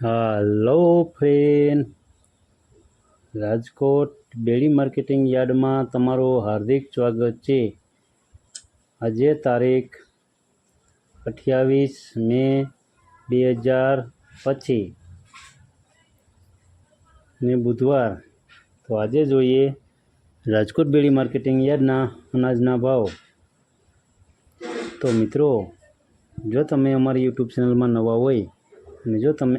Hello friend. Rajkot dairy marketing યાર્ડમાં તમારું હાર્દિક સ્વાગત છે. આજે તારીખ અઠ્યાવીસ મે બે હજાર પચીસ ને બુધવાર. તો આજે જોઈએ રાજકોટ બેડી માર્કેટિંગ યાર્ડના અનાજના ભાવ. તો મિત્રો, જો તમે અમારી યુટ્યુબ ચેનલમાં નવા હોય અને જો તમે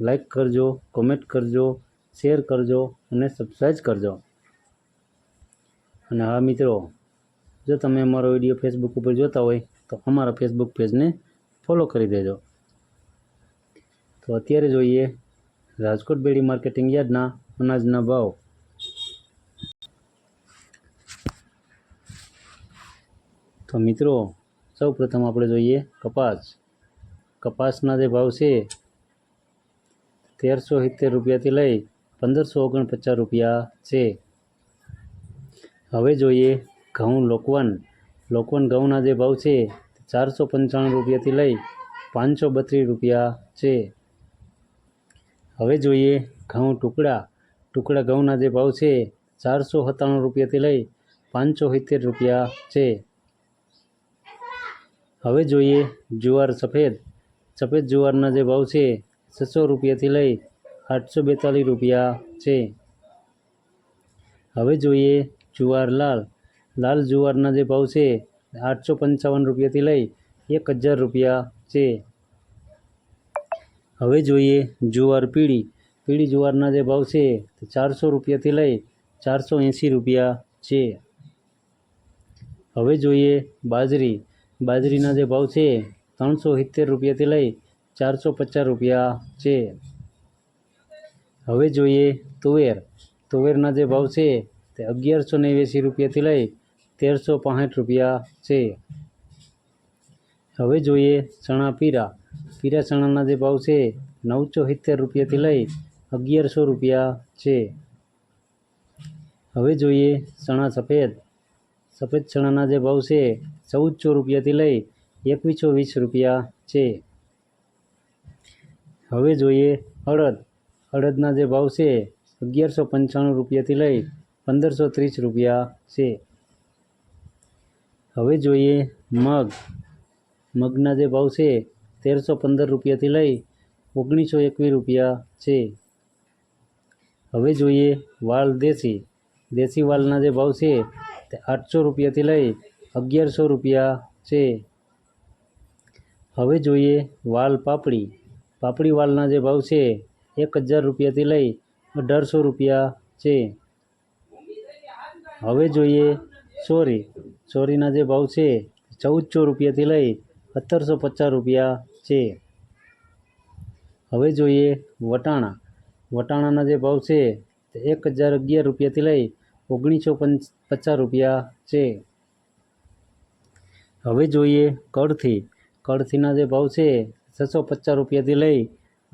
લાઈક કરજો, કોમેન્ટ કરજો, શેર કરજો અને સબસ્ક્રાઈબ કરજો. અને હા મિત્રો, જો તમે અમારો વીડિયો ફેસબુક ઉપર જોતા હોય, તો અમારા ફેસબુક પેજને ફોલો કરી દેજો. તો અત્યારે જોઈએ રાજકોટ બેડી માર્કેટિંગ યાર્ડના અનાજના ભાવ. તો મિત્રો સૌ પ્રથમ આપણે જોઈએ કપાસ. કપાસના જે ભાવ છે તેરસો સિત્તેર રૂપિયાથી લઈ પંદરસો ઓગણપચાસ રૂપિયા છે. હવે જોઈએ ઘઉં લોકવન. લોકવન ઘઉંના જે ભાવ છે ચારસો પંચાણું રૂપિયાથી લઈ પાંચસો બત્રીસ રૂપિયા છે. હવે જોઈએ ઘઉં ટુકડા. ટુકડા ઘઉંના જે ભાવ છે, ચારસો સત્તાણું રૂપિયાથી લઈ પાંચસો સિત્તેર રૂપિયા છે. હવે જોઈએ જુવાર સફેદ. સફેદ જુવારના જે ભાવ છે છસો રૂપિયાથી લઈ આઠસો બેતાલીસ રૂપિયા છે. હવે જોઈએ જુવાર લાલ. લાલ જુવારના જે ભાવ છે, આઠસો પંચાવન રૂપિયાથી લઈ એક હજાર રૂપિયા છે. હવે જોઈએ જુવાર પીળી. પીળી જુવારના જે ભાવ છે, તે ચારસો રૂપિયાથી લઈ ચારસો એંસી રૂપિયા છે. હવે જોઈએ બાજરી. બાજરીના જે ભાવ છે, ત્રણસો સિત્તેર રૂપિયાથી લઈ ચારસો પચાસ રૂપિયા છે. હવે જોઈએ તુવેર. તુવેરના જે ભાવ છે તે અગિયારસો નેવ્યાસી રૂપિયાથી લઈ તેરસો પાંસઠ રૂપિયા છે. હવે જોઈએ ચણા પીરા. પીરા ચણાના જે ભાવ છે નવસો સિત્તેર રૂપિયાથી લઈ અગિયારસો રૂપિયા છે. હવે જોઈએ ચણા સફેદ. સફેદ ચણાના જે ભાવ છે ચૌદસો રૂપિયાથી લઈ એકવીસો વીસ રૂપિયા છે. હવે જોઈએ અડદ. અડદના જે ભાવ છે, અગિયારસો પંચાણું રૂપિયાથી લઈ પંદરસો ત્રીસ રૂપિયા છે. હવે જોઈએ મગ. મગના જે ભાવ છે, તેરસો પંદર રૂપિયાથી લઈ ઓગણીસો એકવીસ રૂપિયા છે. હવે જોઈએ વાલ દેશી. દેશી વાલના જે ભાવ છે, તે આઠસો રૂપિયાથી લઈ અગિયારસો રૂપિયા છે. હવે જોઈએ વાલ પાપડી. પાપડી વાલના જે ભાવ છે, એક હજાર રૂપિયાથી લઈ અઢારસો રૂપિયા છે. હવે જોઈએ ચોરી ચોરીના જે ભાવ છે, ચૌદસો રૂપિયાથી લઈ સત્તરસો પચાસ રૂપિયા છે. હવે જોઈએ વટાણા. વટાણાના જે ભાવ છે, એક હજાર અગિયાર રૂપિયાથી લઈ ઓગણીસો પંચ પચાસ રૂપિયા છે. હવે જોઈએ કળથી કળથીના જે ભાવ છે છસો પચાસ રૂપિયાથી લઈ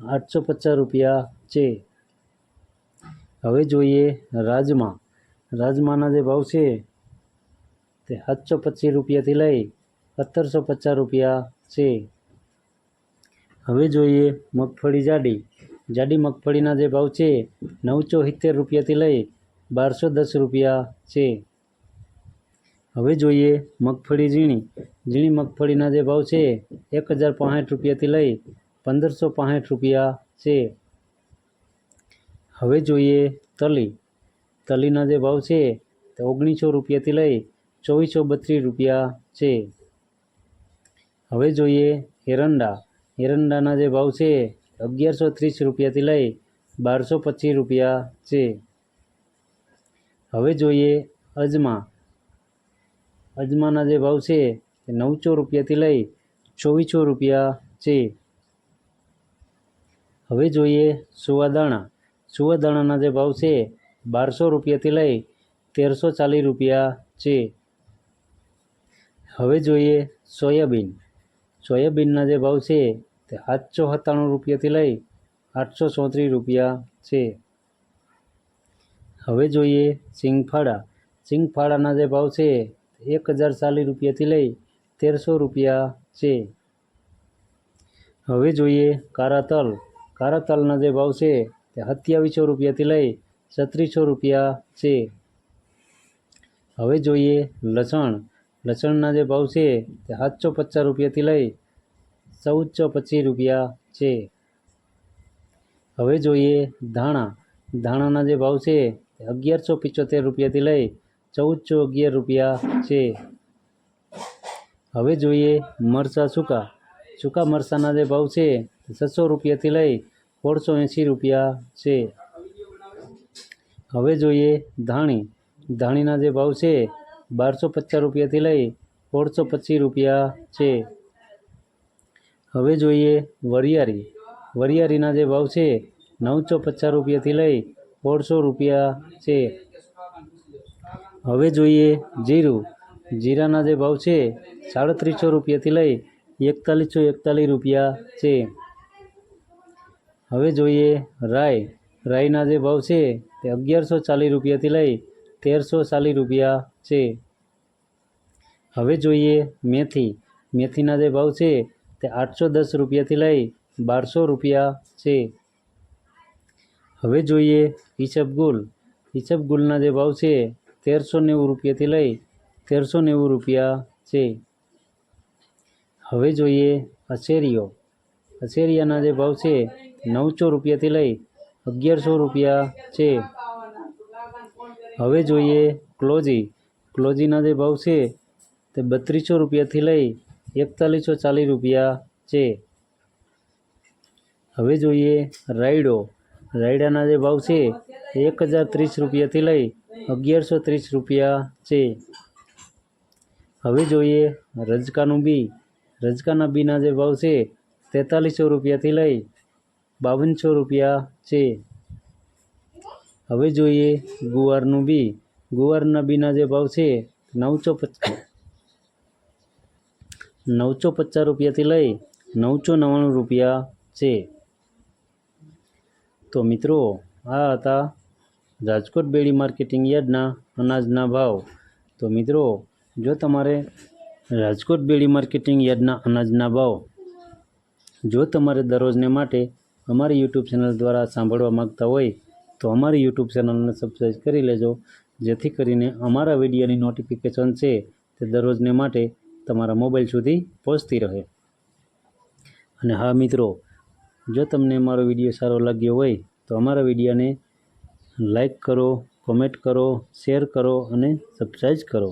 આઠસો પચાસ રૂપિયા છે. હવે જોઈએ રાજમા. રાજમાના જે ભાવ છે તે સાતસો પચીસ રૂપિયાથી લઈ સત્તરસો પચાસ રૂપિયા છે. હવે જોઈએ મગફળી જાડી. જાડી મગફળીના જે ભાવ છે નવસો સિત્તેર રૂપિયાથી લઈ બારસો દસ રૂપિયા છે. હવે જોઈએ મગફળી ઝીણી. ઝીણી મગફળીના જે ભાવ છે, એક હજાર પાંસઠ રૂપિયાથી લઈ પંદરસો પાંસઠ રૂપિયા છે. હવે જોઈએ તલી. તલીના જે ભાવ છે, તે ઓગણીસો રૂપિયાથી લઈ ચોવીસો બત્રીસ રૂપિયા છે. હવે જોઈએ એરંડા. એરંડાના જે ભાવ છે, અગિયારસો ત્રીસ રૂપિયાથી લઈ બારસો પચીસ રૂપિયા છે. હવે જોઈએ અજમા. અજમાના જે ભાવ છે નવસો રૂપિયાથી લઈ ચોવીસો રૂપિયા છે. હવે જોઈએ સુવાદાણા. સુવાદાણાના જે ભાવ છે, બારસો રૂપિયાથી લઈ તેરસો ચાલીસ રૂપિયા છે. હવે જોઈએ સોયાબીન. સોયાબીનના જે ભાવ છે, તે સાતસો સત્તાણું રૂપિયાથી લઈ આઠસો ચોત્રીસ રૂપિયા છે. હવે જોઈએ સિંગફાળા. સિંગફાળાના જે ભાવ છે એક હજાર ચાલીસ રૂપિયાથી લઈ તેરસો રૂપિયા છે. હવે જોઈએ કારા તલ કારા તલના જે ભાવ છે તે સત્યાવીસો રૂપિયાથી લઈ છત્રીસો રૂપિયા છે. હવે જોઈએ લસણ. લસણના જે ભાવ છે તે સાતસો પચાસ રૂપિયાથી લઈ ચૌદસો પચીસ રૂપિયા છે. હવે જોઈએ ધાણા. ધાણાના જે ભાવ છે તે અગિયારસો પિચોતેર રૂપિયાથી લઈ ચૌદસો અગિયાર રૂપિયા છે. હવે જોઈએ મરચાં સૂકા. સૂકા મરચાંના જે ભાવ છે છસો રૂપિયાથી લઈ સોળસો એંસી રૂપિયા છે. હવે જોઈએ ધાણી. ધાણીના જે ભાવ છે બારસો પચાસ રૂપિયાથી લઈ સોળસો પચીસ રૂપિયા છે. હવે જોઈએ વરિયાળી. વરિયાળીના જે ભાવ છે નવસો પચાસ રૂપિયાથી લઈ સોળસો રૂપિયા છે. હવે જોઈએ જીરું. જીરાના જે ભાવ છે, સાડત્રીસો રૂપિયાથી લઈ એકતાલીસો એકતાલીસ રૂપિયા છે. હવે જોઈએ રાય રાયના જે ભાવ છે, તે અગિયારસો ચાલીસ રૂપિયાથી લઈ તેરસો ચાલીસ રૂપિયા છે. હવે જોઈએ મેથી. મેથીના જે ભાવ છે, તે આઠસો દસ રૂપિયાથી લઈ બારસો રૂપિયા છે. હવે જોઈએ ઈસબગુલ ઈસબગુલના જે ભાવ છે, તેરસો નેવું રૂપિયાથી લઈ તેરસો નેવું રૂપિયા છે. હવે જોઈએ અસેરીઓ અસેરિયાના જે ભાવ છે, નવસો રૂપિયાથી લઈ અગિયારસો રૂપિયા છે. હવે જોઈએ ક્લોજી. ક્લોજીના જે ભાવ છે, તે બત્રીસો રૂપિયાથી લઈ એકતાલીસો ચાલીસ રૂપિયા છે. હવે જોઈએ રાયડો. રાયડાના જે ભાવ છે, એક હજાર ત્રીસ રૂપિયાથી લઈ અગિયારસો ત્રીસ રૂપિયા છે. હવે જોઈએ, રજકાનું બી. રજકાના બીના જે ભાવ છે, તેતાલીસો રૂપિયાથી લઈ બાવનસો રૂપિયા છે. હવે જોઈએ, ગુવારનું બી. ગુવારના બીના જે ભાવ છે, નવસો પચાસ નવસો પચાસ રૂપિયાથી લઈ નવસો નવ્વાણું રૂપિયા છે. તો મિત્રો, આ હતા રાજકોટ બેડી માર્કેટિંગ યાર્ડના અનાજના ભાવ. તો મિત્રો જો તમારે રાજકોટ બેડી માર્કેટિંગ યાર્ડના અનાજના ભાવ જો તમારે દરરોજને માટે અમારી યુટ્યુબ ચેનલ દ્વારા સાંભળવા માગતા હોય, તો અમારી યુટ્યુબ ચેનલને સબસ્ક્રાઈબ કરી લેજો. જેથી કરીને અમારા વિડીયોની નોટિફિકેશન છે તે દરરોજને માટે તમારા મોબાઈલ સુધી પહોંચતી રહે. અને હા મિત્રો, જો તમને મારો વીડિયો સારો લાગ્યો હોય, તો અમારા વિડીયોને લાઈક કરો કોમેન્ટ કરો શેર કરો અને સબસ્ક્રાઈબ કરો.